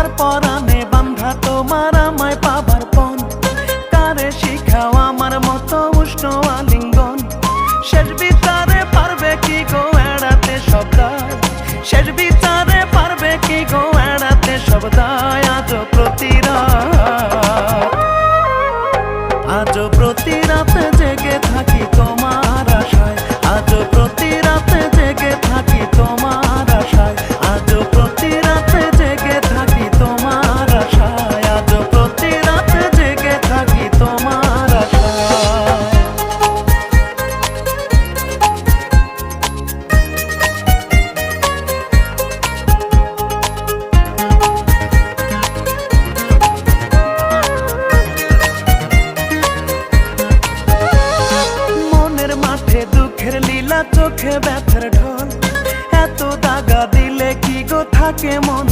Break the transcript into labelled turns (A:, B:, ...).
A: যার পরানে বান্ধা তোমার আমায় পাবার পণ। কারে শিখাও আমার মতো উষ্ণ আলিঙ্গন। শেষ বিচারে পারবে কি গো এড়াতে শব্দায় শেষ বিচারে পারবে কি গো এড়াতে শব্দায় আজ প্রতিরা আজ প্রতিরাতে জেগে থাকি তোমার মাঠে দুঃখের লীলা চোখে ব্যথার ঢল। এত দাগা দিলে কি গো থাকে মন